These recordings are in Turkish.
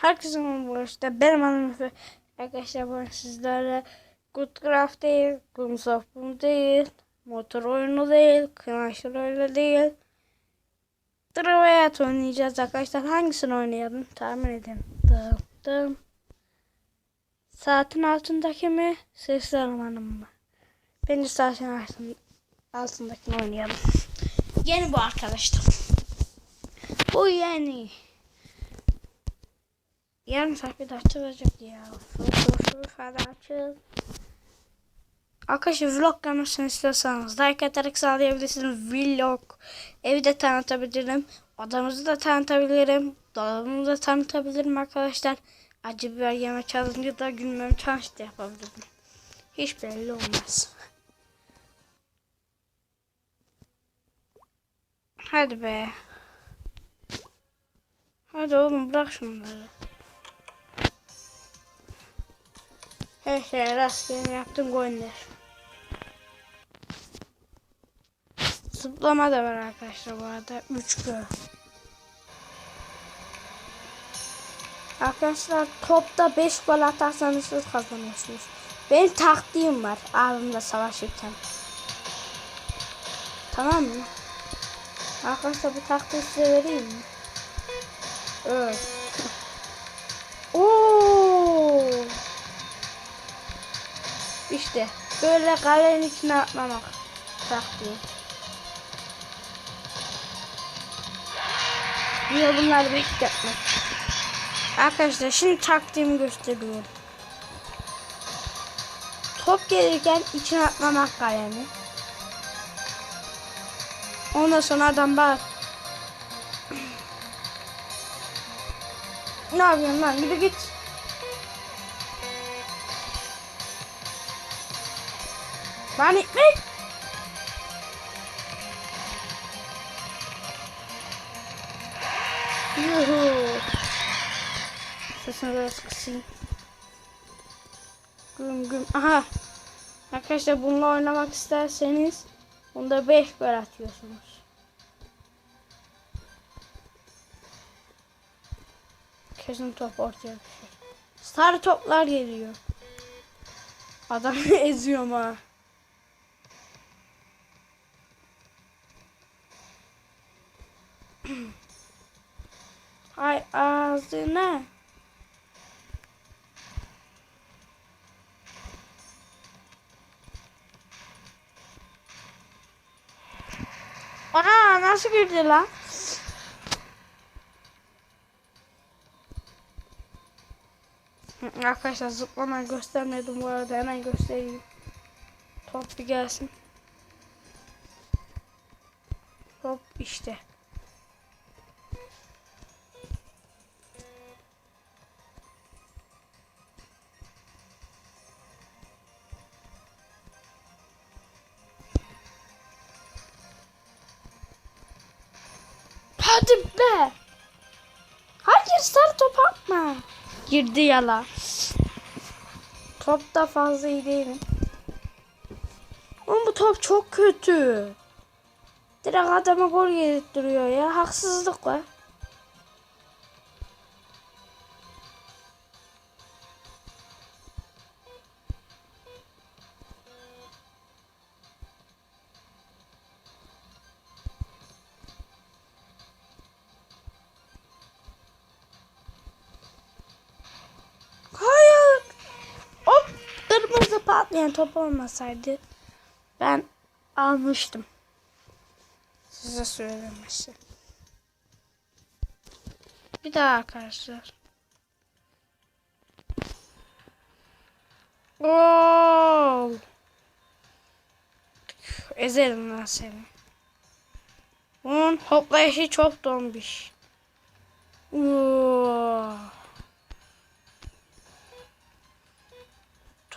Herkese merhaba işte benim adım. Arkadaşlar bugün sizlerle Goodcraft değil, Gloomsoft Boom değil, motor oyunu değil, Crash Royale değil. Traveyat oynayacağız arkadaşlar. Hangisini oynayalım? Tahmin edin. Dım dım. Saatin altındaki mi? Sesli aramanın mı? Bence saatin altın- altındakini oynayalım. Yeni bu arkadaşlar. Bu yeni. Yarın sohbet açılacak ya. Hadi açıl. Arkadaşlar vlog gelmesini istiyorsanız like atarak sağlayabilirsiniz. Vlog. Evi de tanıtabilirim. Odamızı da tanıtabilirim. Dolabımızı da tanıtabilirim arkadaşlar. Acı biber yeme challenge da gülmem challenge da yapabilirim. Hiç belli olmaz. Hadi be. Hadi oğlum bırak şunları. Her şey rastgele yaptım goller. Zıplama da var arkadaşlar bu arada. 3 gol. Arkadaşlar topta 5 gol atarsanız siz kazanıyorsunuz. Benim taktiğim var abimle savaşırken. Tamam mı? Arkadaşlar bu taktiği size vereyim mi? Evet. İşte böyle kalenin içine atmamak taktiği. Niye bunları bekletmek? Arkadaşlar şimdi taktiğimi gösteriyorum. Top gelirken içine atmamak kalemi. Ondan sonra adam bak. Ne yapıyorsun lan? Yürü git. Lan ekmek. Yuhu. Sesini biraz kısayım. Güm güm. Aha. Arkadaşlar bununla oynamak isterseniz bunda 5 gol atıyorsunuz. Kesin top ortaya düşer. Sarı toplar geliyor. Adamı eziyorum ha. Ay ağzına. Ana nasıl girdi lan? Arkadaşlar zıplamayı göstermedim bu arada hemen göstereyim. Top bir gelsin. Hop işte. Hadi be. Hayır sarı top atma. Girdi yala. Top da fazla iyi değilim. Oğlum bu top çok kötü. Direkt adama gol yedirtiyor ya. Haksızlık var. Patlayan top olmasaydı ben almıştım. Size söylemesi. Bir daha arkadaşlar. Oo. Ezerim lan seni. Bunun hoplayışı çok donmuş. Oo.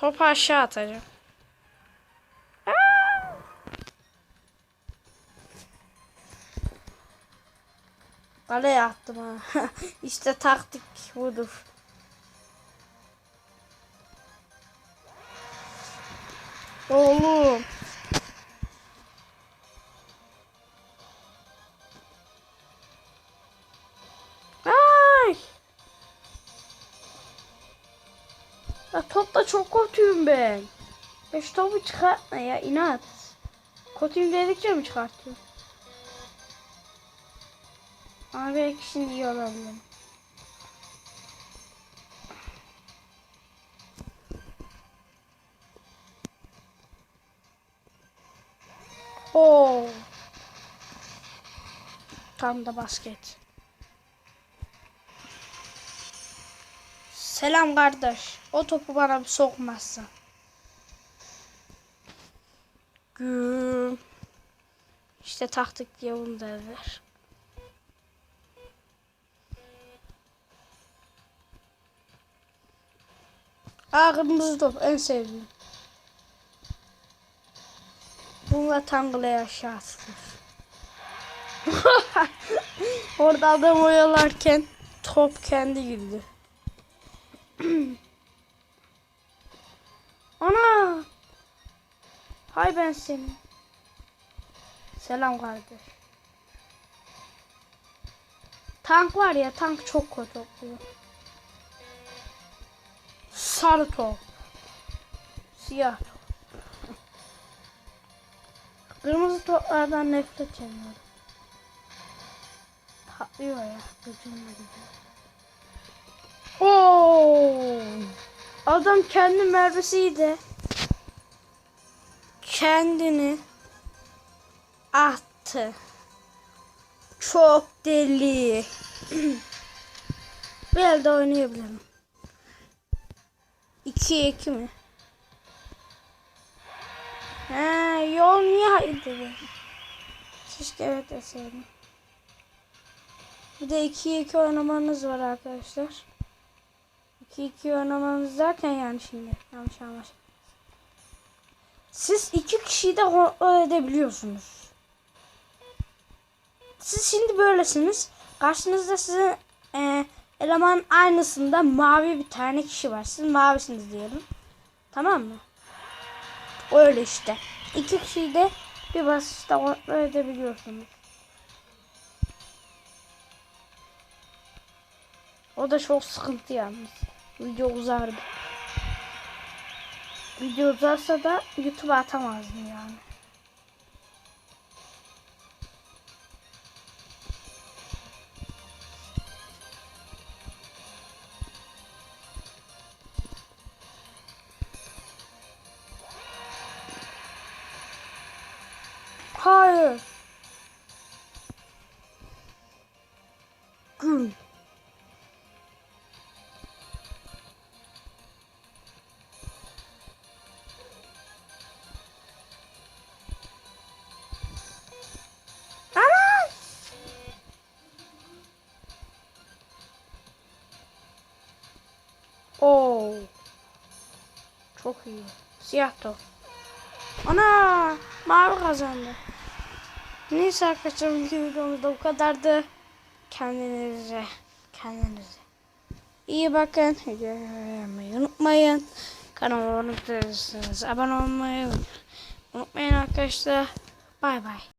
Topu aşağı atacağım. Aa! Kaleye attım ha. işte taktik budur. Oğlum. Topla çok kötüyüm ben. Ya şu topu çıkartma ya inat. Kötüyüm dedikçe mi çıkartıyor? Ama belki şimdi iyi olabilirim. Oo. Tam da basket. Selam kardeş. O topu bana bir sokmazsan. Güm. İşte taktik diye bunu derler. Aa kırmızı top en sevdiğim. Bununla tangılaya aşağı atılır. Orada adam oyalarken top kendi girdi. Ana! Hay ben seni. Selam kardeş. Tank var ya tank çok kötü oluyor. Sarı top. Siyah top. Kırmızı toplardan nefret ediyorum. Patlıyor ya. Gücümle gidiyor. Adam kendi mermisiydi. Kendini attı. Çok deli. Bir elde oynayabilirim. 2'ye 2 mi? He, yol niye hayır dedi. Keşke evet deseydim. Bir de 2'ye 2 oynamanız var arkadaşlar. 2-2 oynamanız derken yani şimdi yanlış anlaşılmasın. Siz iki kişiyi de kontrol edebiliyorsunuz. Siz şimdi böylesiniz. Karşınızda sizin e, eleman aynısında mavi bir tane kişi var. Siz mavisiniz diyelim. Tamam mı? Öyle işte. İki kişiyi de bir basışta kontrol edebiliyorsunuz. O da çok sıkıntı yalnız. Video uzar. Video uzarsa da YouTube'a atamazdım yani. Hayır. Güm. Çok iyi. Siyah top. Ana! Mavi kazandı. Neyse arkadaşlar bugünkü videomuzda bu kadardı. Kendinize, kendinize iyi bakın. Videoyu unutmayın. Kanalıma abone olmayı unutmayın arkadaşlar. Bay bay.